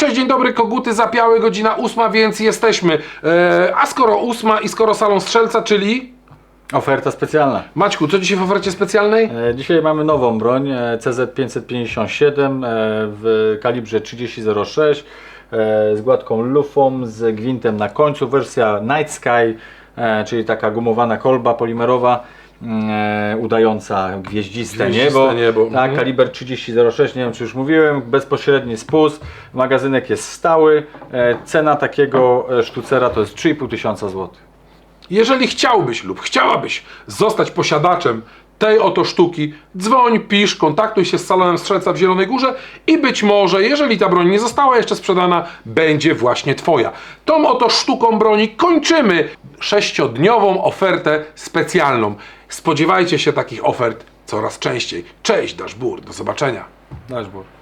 Cześć, dzień dobry, koguty zapiały, godzina ósma, więc jesteśmy. E, a skoro ósma i skoro salon strzelca, czyli... Oferta specjalna. Maćku, co dzisiaj w ofercie specjalnej? E, Dzisiaj mamy nową broń e, CZ557 e, w kalibrze 3006 e, z gładką lufą, z gwintem na końcu. Wersja Night Sky, e, czyli taka gumowana kolba polimerowa. E, udająca gwieździste, Gwieździste niebo. niebo, Tak, mhm. kaliber 3006, nie wiem czy już mówiłem, bezpośredni spust, magazynek jest stały, e, cena takiego e, sztucera to jest 3,5 tysiąca złotych. Jeżeli chciałbyś lub chciałabyś zostać posiadaczem tej oto sztuki, dzwoń, pisz, kontaktuj się z salonem strzelca w Zielonej Górze i być może, jeżeli ta broń nie została jeszcze sprzedana, będzie właśnie Twoja. Tą oto sztuką broni kończymy sześciodniową ofertę specjalną. Spodziewajcie się takich ofert coraz częściej. Cześć, Dashbur, do zobaczenia. Dashboard.